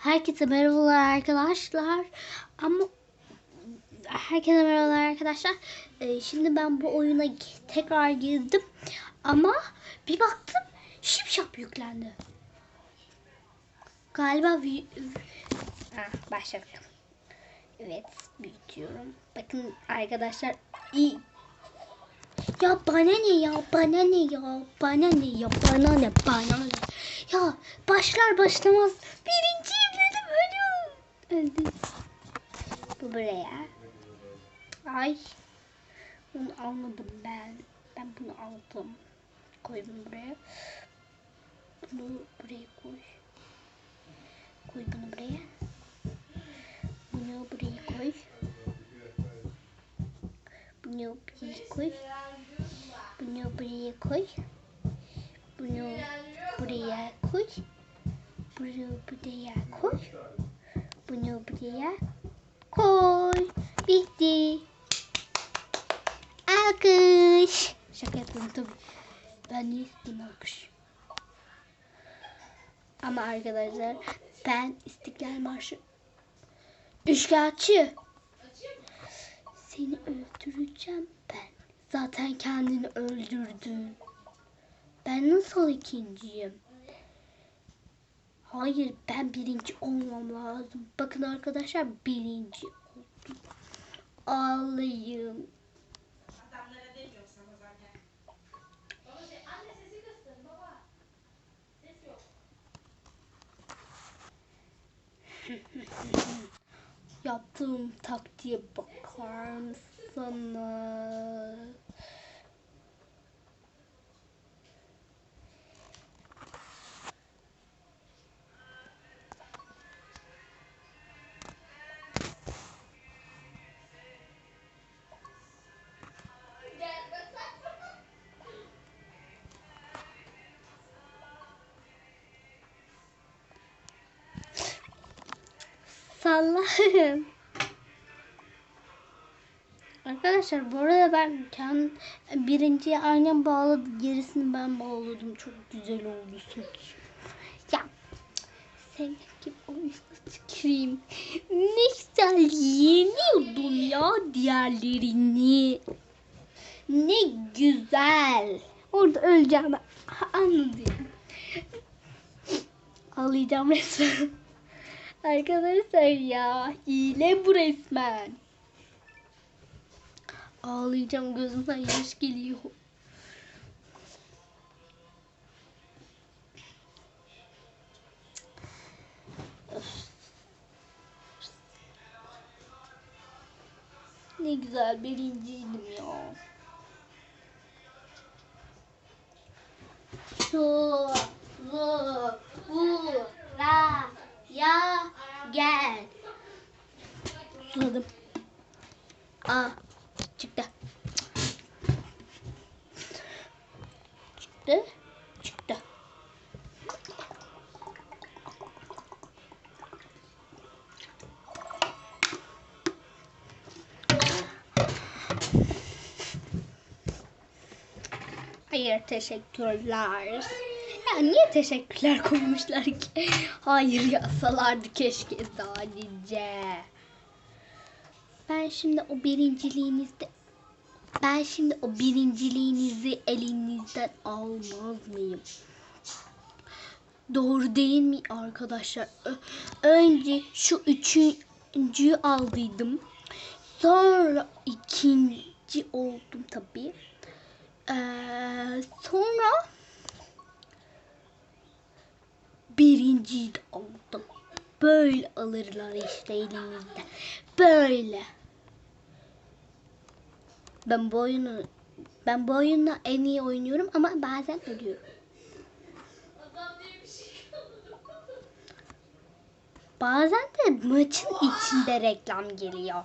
Herkese merhabalar arkadaşlar. Ama herkese merhabalar arkadaşlar. Ee, şimdi ben bu oyuna tekrar girdim. Ama bir baktım şipşap yüklendi. Galiba ha, başladık. Evet büyütüyorum. Bakın arkadaşlar iyi. Ya bana ne ya bana ne ya bana ne ya bana ne bana ne. Ya başlar başlamaz birinciyim dedim ölüyorum. Öldüm. Bu buraya. Ay. Bunu almadım ben. Ben bunu aldım. Koydum buraya. Bunu buraya koy. Koy bunu buraya. Bunu buraya koy. Bunu buraya koy. Bunu buraya koy. Bunu buraya koy. Bunu buraya koy. Bunu buraya koy. Bitti. Alkış. Şaka yapıyorum tabii. Ben isteyeyim alkış? Ama arkadaşlar ben İstiklal Marşı Üçkağıtçı. Seni öldüreceğim ben. Zaten kendini öldürdün. Ben nasıl ikinciyim? Hayır ben birinci olmam lazım. Bakın arkadaşlar birinci oldum. Ağlayayım. Şey. Yaptığım taktiğe bakar mısınız? Sallarım. Arkadaşlar bu arada ben kendi birinciye aynen bağladım. Gerisini ben bağladım. Çok güzel oldu sonuç. Ya sen kim oyuna tüküreyim. Ne güzel yeniyordun ya diğerlerini. Ne güzel. Orada öleceğim. Anladım. Ağlayacağım resmen. Arkadaşlar ya hile bu resmen. Ağlayacağım gözümden yaş geliyor. Ne güzel birinciydim ya. Şu, bu, bu, ra, ya, gel. Suladım. Aa, çıktı. Çıktı. Çıktı. Hayır teşekkürler. Ya niye teşekkürler koymuşlar ki? Hayır yazsalardı keşke sadece. Ben şimdi o birinciliğinizde ben şimdi o birinciliğinizi elinizden almaz mıyım? Doğru değil mi arkadaşlar? Önce şu üçüncüyü aldıydım. Sonra ikinci oldum tabii. Ee, sonra birinciyi de aldım. Böyle alırlar işte elimizde. Böyle. Ben bu oyunu ben bu oyunu en iyi oynuyorum ama bazen ölüyorum. Bazen de maçın içinde reklam geliyor.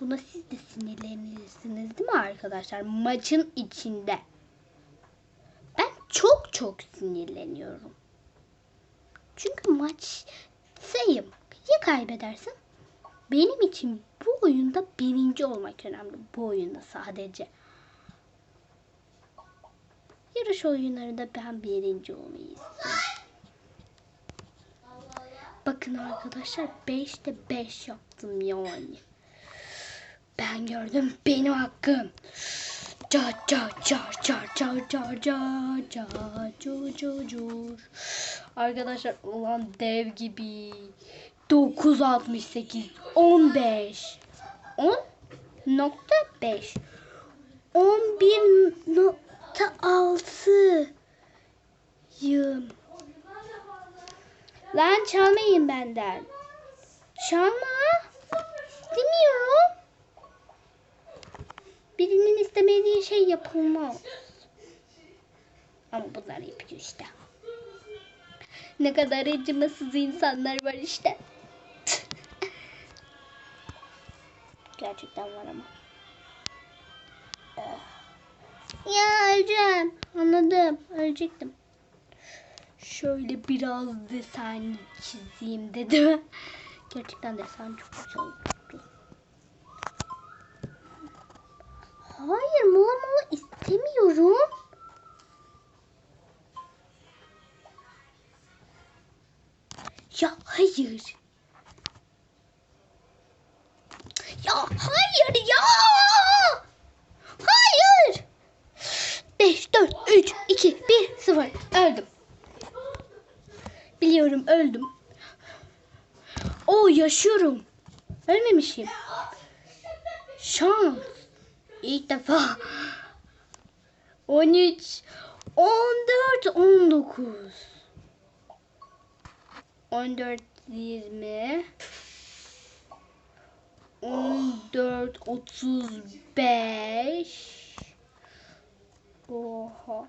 Buna siz de sinirlenirsiniz değil mi arkadaşlar? Maçın içinde. Ben çok çok sinirleniyorum. Çünkü maç sayım. Ya kaybedersin? Benim için bu oyunda birinci olmak önemli. Bu oyunda sadece. Yarış oyunlarında ben birinci olmayı istiyorum. Bakın arkadaşlar 5'te 5 yaptım yani. Ben gördüm benim hakkım. Ca ca ca ca ca ca ca ca cu cu cur. Arkadaşlar ulan dev gibi. 968 15 10 nokta 5 11 nokta 6 yım. Lan çalmayın benden. Çalma. Demiyorum. Birinin istemediği şey yapılmaz. Ama bunlar yapıyor işte. Ne kadar acımasız insanlar var işte. Gerçekten var ama. Ya öleceğim. Anladım. Ölecektim. Şöyle biraz desen çizeyim dedim. Gerçekten desen çok güzel oldu. Hayır mola mola istemiyorum. Ya hayır. Ya hayır ya. Hayır. 5, 4, 3, 2, 1, 0. Öldüm. Biliyorum öldüm. O yaşıyorum. Ölmemişim. Şans. İlk defa. 13, 14, 19. 14, 20. 14, 35. Oha.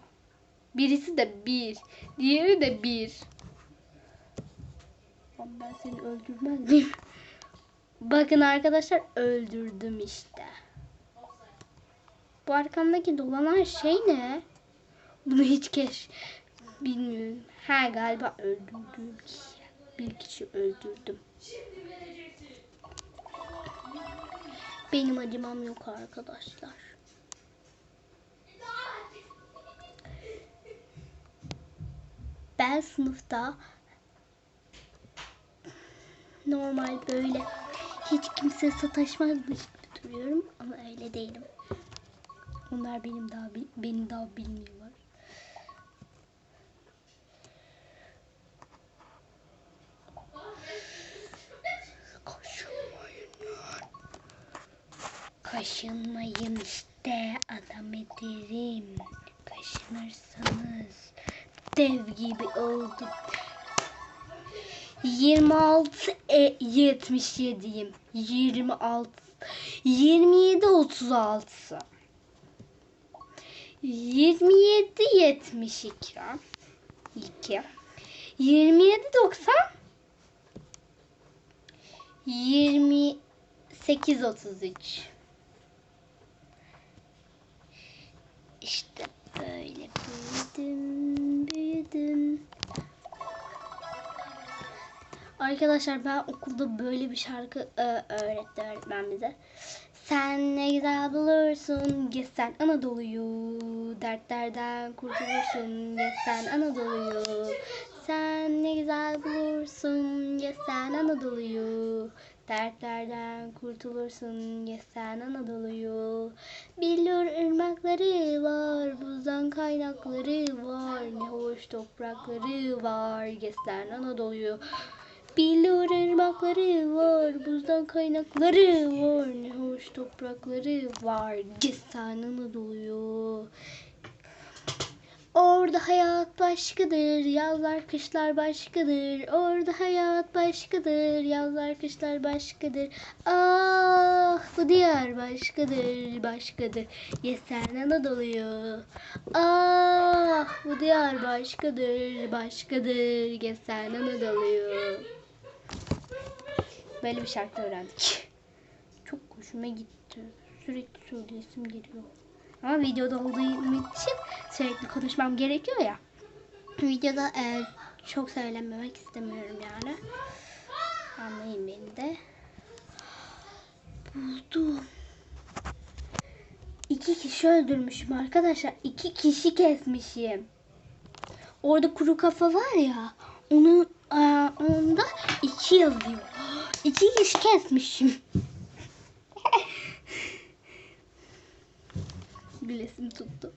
Birisi de bir. Diğeri de bir. Ben seni öldürmez? Bakın arkadaşlar öldürdüm işte. Bu arkamdaki dolanan şey ne? Bunu hiç keş bilmiyorum. Ha galiba öldürdüm. Bir kişi öldürdüm. Benim acımam yok arkadaşlar. Ben sınıfta normal böyle hiç kimse sataşmazmış gibi duruyorum ama öyle değilim. Onlar benim daha beni daha bilmiyorlar. Kaşınmayın. Kaşınmayın işte adam ederim. Kaşınırsanız dev gibi oldum. 26 e, 77'yim. 26 27 36. 27 72 2 27 90 28 33 İşte böyle büyüdüm büyüdüm. Arkadaşlar ben okulda böyle bir şarkı e, öğretti öğretmen bize. Sen ne güzel bulursun gitsen Anadolu'yu. Dertlerden kurtulursun gitsen Anadolu'yu. Sen ne güzel bulursun gitsen Anadolu'yu Dertlerden kurtulursun gitsen Anadolu'yu Billur ırmakları var Buzdan kaynakları var Ne hoş toprakları var Gitsen Anadolu'yu Billur ırmakları var, buzdan kaynakları var, ne hoş toprakları var, gitsen Anadolu'yu. Orada hayat başkadır, yazlar kışlar başkadır. Orada hayat başkadır, yazlar kışlar başkadır. Ah bu diyar başkadır, başkadır. Yesen Anadolu'yu. Ah bu diyar başkadır, başkadır. Yesen Anadolu'yu. Böyle bir şarkı öğrendik. Çok hoşuma gitti. Sürekli söyleyesim geliyor. Ama videoda olduğum için sürekli konuşmam gerekiyor ya. Videoda e, çok söylememek istemiyorum yani. Anlayın beni de. Buldum. İki kişi öldürmüşüm arkadaşlar. İki kişi kesmişim. Orada kuru kafa var ya. Onun aa, onda iki yazıyor. İki kişi kesmişim. Gülesim tuttu.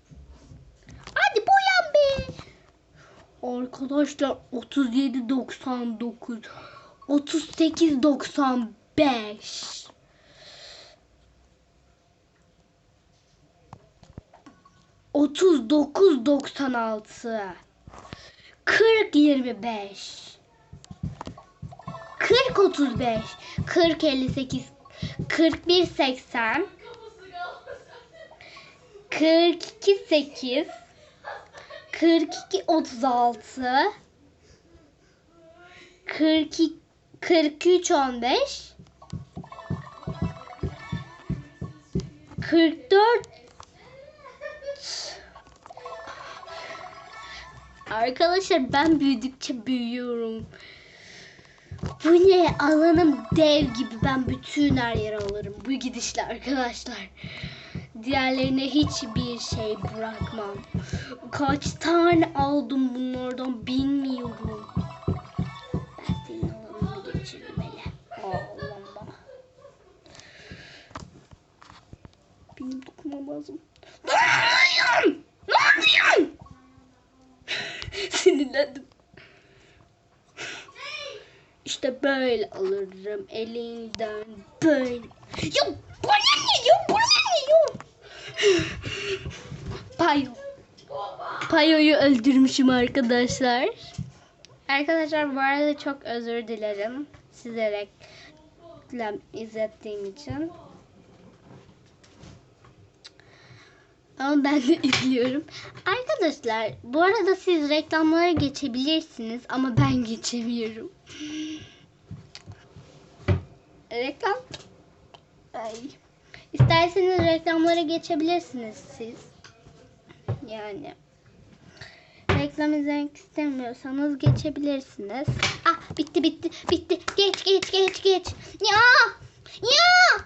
Hadi boyan be. Arkadaşlar 37.99 38.95 39.96 40.25 40.35 40.58 41.80 42.8 42 36 42 43 15 44 Arkadaşlar ben büyüdükçe büyüyorum. Bu ne? Alanım dev gibi. Ben bütün her yere alırım. Bu gidişle arkadaşlar. Diğerlerine hiçbir şey bırakmam. Kaç tane aldım bunlardan bilmiyorum. Ben senin alanını geçirmeli. Bana. Benim dokunmam lazım. Ne yapıyorsun? Ne yapıyorsun? Sinirlendim. İşte böyle alırım elinden böyle. Ya bana ne ya bana ne ya? Payo. Payo'yu öldürmüşüm arkadaşlar. Arkadaşlar bu arada çok özür dilerim. Size reklam izlettiğim için. Ama ben de izliyorum. Arkadaşlar bu arada siz reklamlara geçebilirsiniz ama ben geçemiyorum. Reklam. Ay. İsterseniz reklamlara geçebilirsiniz siz. Yani. Reklam izlemek istemiyorsanız geçebilirsiniz. Ah bitti bitti bitti. Geç geç geç geç. Ya! Ya!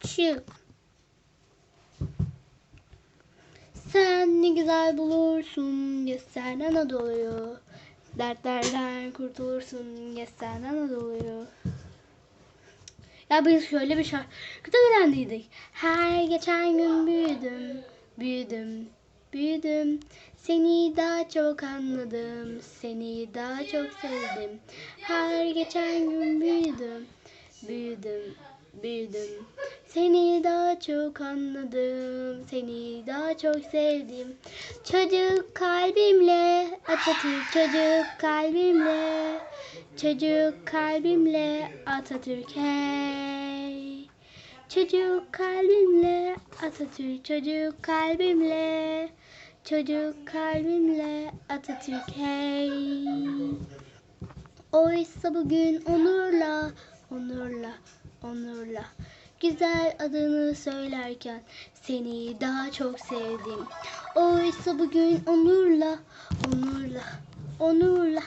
Çık. Sen ne güzel bulursun sen Anadolu'yu. Dertlerden kurtulursun sen Anadolu'yu. Ya biz şöyle bir şarkı da öğrendiydik. Her geçen gün büyüdüm, büyüdüm, büyüdüm. Seni daha çok anladım, seni daha çok sevdim. Her geçen gün büyüdüm, büyüdüm, büyüdüm. Seni daha çok anladım, seni daha çok sevdim. Çocuk kalbimle, Atatürk çocuk kalbimle. Çocuk kalbimle Atatürk hey. Çocuk kalbimle Atatürk çocuk kalbimle. Çocuk kalbimle Atatürk hey. Oysa bugün onurla, onurla, onurla. Güzel adını söylerken seni daha çok sevdim. Oysa bugün onurla, onurla, onurla.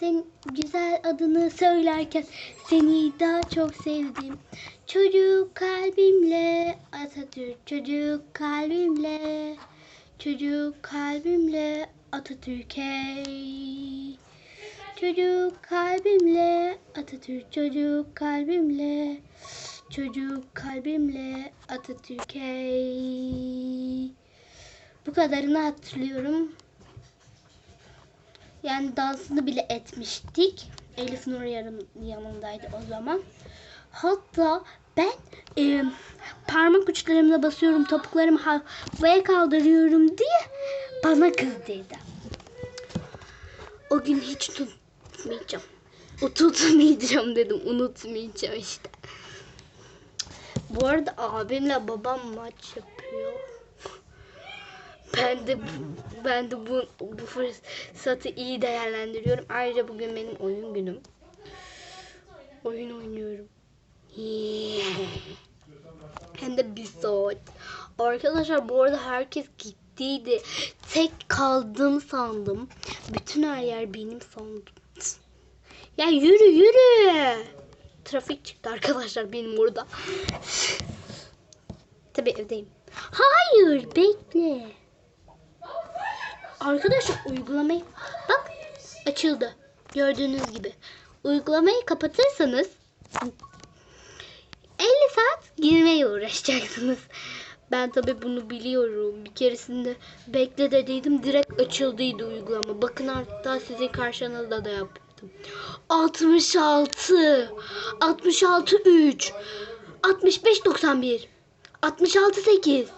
Sen güzel adını söylerken seni daha çok sevdim. Çocuk kalbimle Atatürk, çocuk kalbimle. Çocuk kalbimle Atatürk hey. Çocuk kalbimle Atatürk çocuk kalbimle çocuk kalbimle Atatürk hey. Bu kadarını hatırlıyorum. Yani dansını bile etmiştik. Elif Nur yanındaydı o zaman. Hatta ben e, parmak uçlarımla basıyorum, topuklarımı havaya kaldırıyorum diye bana kızdıydı. O gün hiç tutmayacağım. O tutmayacağım dedim. Unutmayacağım işte. Bu arada abimle babam maç yapıyor. Ben de ben de bu, bu fırsatı iyi değerlendiriyorum. Ayrıca bugün benim oyun günüm. Oyun oynuyorum. Hem de bir saat. Arkadaşlar bu arada herkes gittiydi. Tek kaldım sandım. Bütün her yer benim sandım. Ya yürü yürü. Trafik çıktı arkadaşlar benim orada. Tabii evdeyim. Hayır bekle. Arkadaşlar uygulamayı bak açıldı. Gördüğünüz gibi. Uygulamayı kapatırsanız 50 saat girmeye uğraşacaksınız. Ben tabi bunu biliyorum. Bir keresinde bekle dediydim direkt açıldıydı uygulama. Bakın hatta sizin karşınızda da yaptım. 66 66 3 65 91 66 8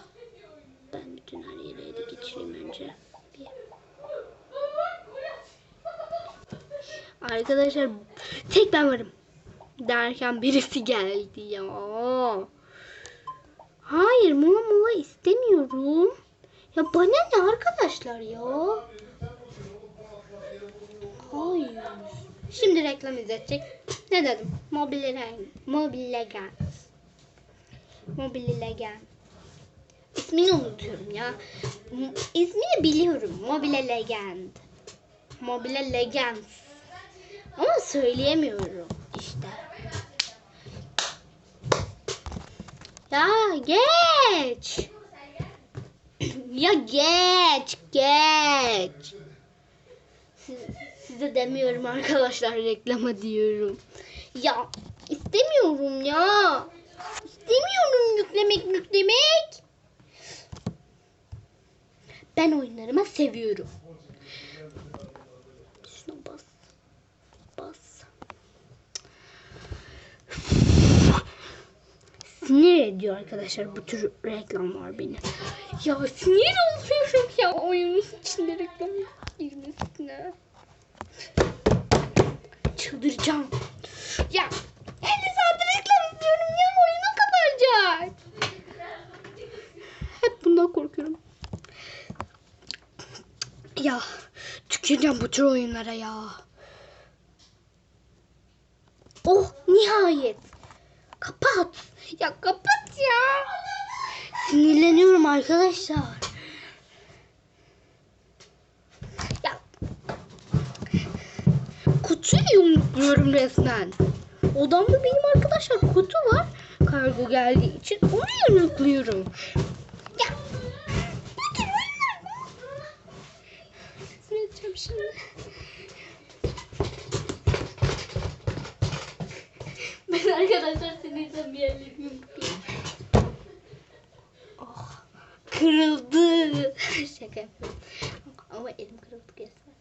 Arkadaşlar tek ben varım derken birisi geldi ya. Hayır mola mola istemiyorum. Ya bana ne arkadaşlar ya? Hayır. Şimdi reklam izletecek. Ne dedim? Mobile. Mobile Legends. Mobile Legends. İsmini unutuyorum ya. İsmini biliyorum. Mobile Legend. Mobile Legends. Ama söyleyemiyorum işte. Ya geç. ya geç, geç. Siz- size demiyorum arkadaşlar reklama diyorum. Ya istemiyorum ya. İstemiyorum yüklemek yüklemek. Ben oyunlarıma seviyorum. Sinir ediyor arkadaşlar bu tür reklamlar beni. Ya sinir oluyorum ya oyunun içinde reklam girmesine. Çıldıracağım. Ya 50 saat reklam izliyorum ya oyunu kapanacak. Hep bundan korkuyorum. Ya tüküreceğim bu tür oyunlara ya. Oh nihayet. Kapat. Ya kapat ya. Sinirleniyorum arkadaşlar. Ya. Kutuyu yumrukluyorum resmen. Odamda benim arkadaşlar kutu var. Kargo geldiği için onu yumrukluyorum. Ya. Edeceğim şimdi? Ben arkadaşlar sinirden bir yerlerimi yumrukluyorum. Oh, kırıldı. Şaka yapıyorum. Ama elim kırıldı resmen.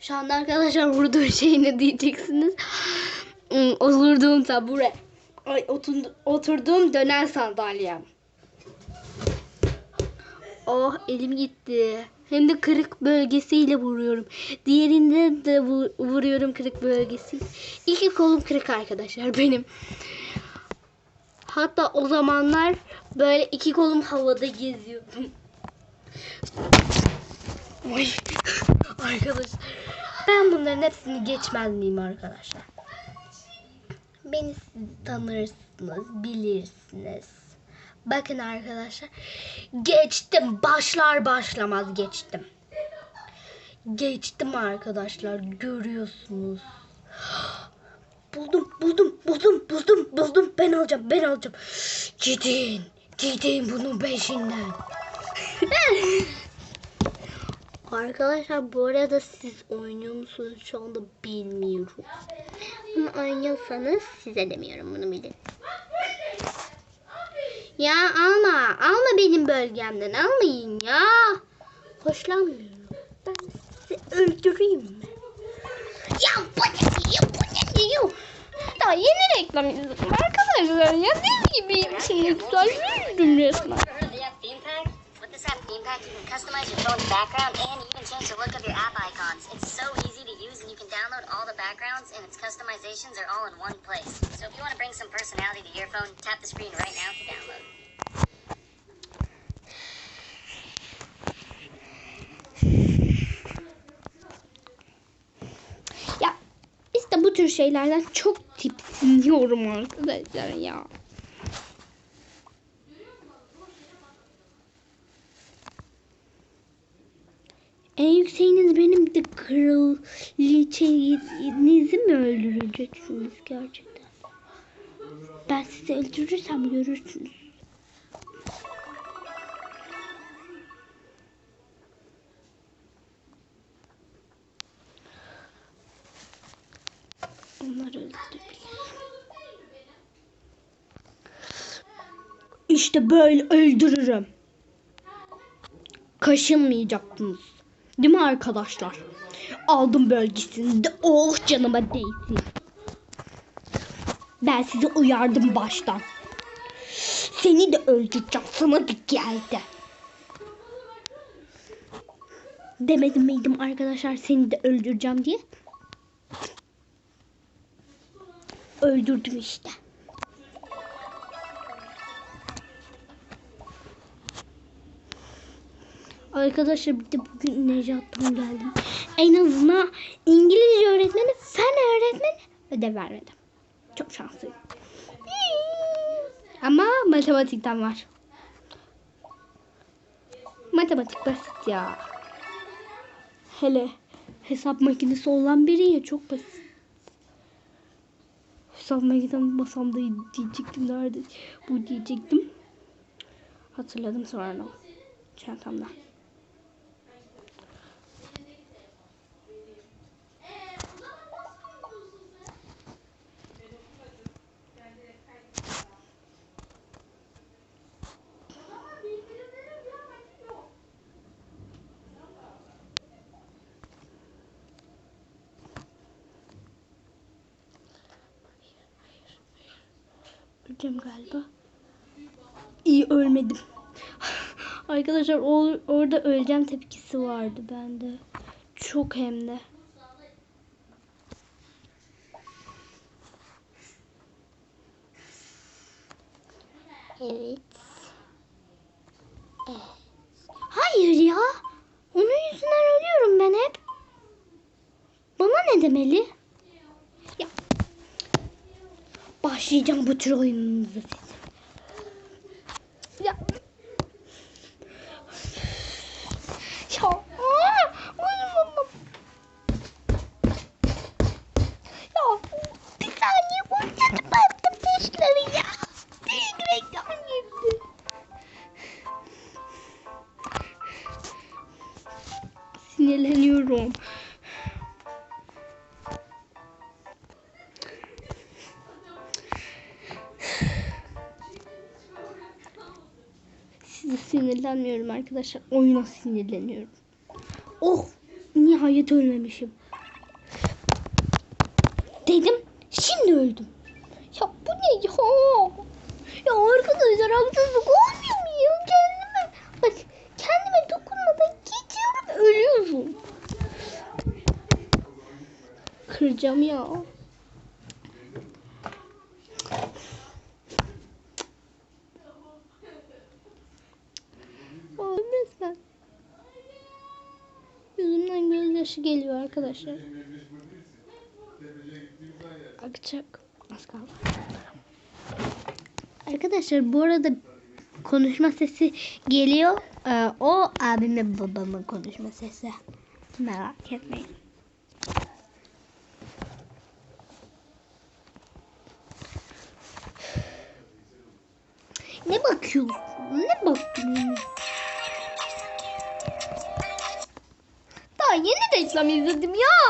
Şu anda arkadaşlar vurduğum şey ne diyeceksiniz? Hmm, Oturduğum tabure. Ay, otur- oturduğum dönen sandalyem. Oh elim gitti. Hem de kırık bölgesiyle vuruyorum. Diğerinde de vu- vuruyorum kırık bölgesi. İki kolum kırık arkadaşlar benim. Hatta o zamanlar böyle iki kolum havada geziyordum. Oy. arkadaşlar. Ben bunların hepsini geçmez miyim arkadaşlar? Beni siz tanırsınız, bilirsiniz. Bakın arkadaşlar. Geçtim. Başlar başlamaz geçtim. Geçtim arkadaşlar. Görüyorsunuz. Buldum, buldum, buldum, buldum, buldum. Ben alacağım, ben alacağım. Gidin, gidin bunun peşinden. Arkadaşlar bu arada siz oynuyor musunuz şu anda bilmiyorum. Ama oynuyorsanız size demiyorum bunu bilin. Ya alma. Alma benim bölgemden. Almayın ya. Hoşlanmıyorum. Ben sizi öldüreyim mi? Ya bu ne yok. Daha yeni reklam izledim arkadaşlar. Ya ne gibiyim sizi plajda yürüdüm resmen. customizations are all in one place. So if you want to bring some personality to your phone, tap the screen right now to download. Şeylerden çok tiksiniyorum arkadaşlar ya. En yükseğiniz benim de kraliçenizi mi öldüreceksiniz gerçekten? Ben sizi öldürürsem görürsünüz. Onları öldürebilir. İşte böyle öldürürüm. Kaşınmayacaktınız. Değil mi arkadaşlar? Aldım bölgesini de oh canıma değsin. Ben sizi uyardım baştan. Seni de öldüreceğim. Sana da geldi. Demedim miydim arkadaşlar seni de öldüreceğim diye. Öldürdüm işte. Arkadaşlar bir de bugün Necat'tan geldim. En azından İngilizce öğretmeni, fen öğretmeni ödev vermedim. Çok şanslıyım. Ama matematikten var. Matematik basit ya. Hele hesap makinesi olan biri ya çok basit. Hesap makinesi masamda diyecektim nerede bu diyecektim. Hatırladım sonra çantamda. Öleceğim galiba. İyi ölmedim. Arkadaşlar orada öleceğim tepkisi vardı bende. Çok hem de. Evet. Evet. Hayır ya. Onun yüzünden ölüyorum ben hep. Bana ne demeli? Ya. Başlayacağım bu tür oyununuza sizin. Ya. Ya. Aa, oynamam. Ya. Bir saniye boyunca baktım peşleri ya. Direkt reklam girdi. Sinirleniyorum. Sinirlenmiyorum arkadaşlar. Oyuna sinirleniyorum. Oh! Nihayet ölmemişim. Dedim. Şimdi öldüm. Ya bu ne ya? Ya arkadaşlar haksızlık olmuyor mu ya? Kendime, bak kendime dokunmadan geçiyorum ölüyorum. Kıracağım ya. Aa, lütfen. Gözyaşı geliyor arkadaşlar. Akacak. Az kaldı. Arkadaşlar bu arada konuşma sesi geliyor. Ee, o abimle babamın konuşma sesi. Merak etmeyin. Reklam izledim ya.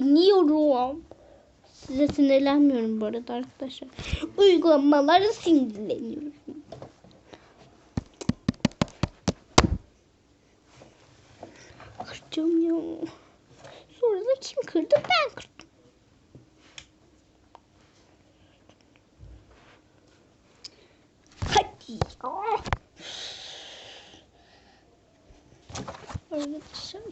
Sinirleniyorum. Size sinirlenmiyorum bu arada arkadaşlar. Uygulamalara sinirleniyorum. Kıracağım ya. Sonra da kim kırdı? Ben kırdım. Hadi ya. Arkadaşlar.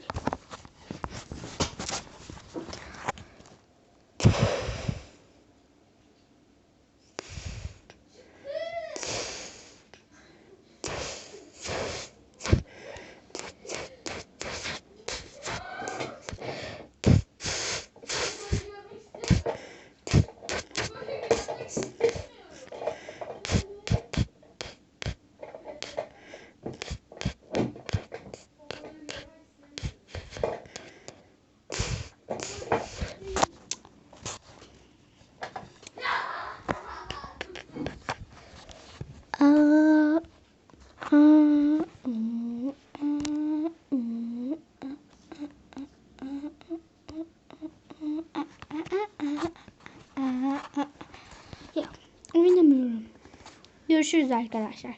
Görüşürüz arkadaşlar.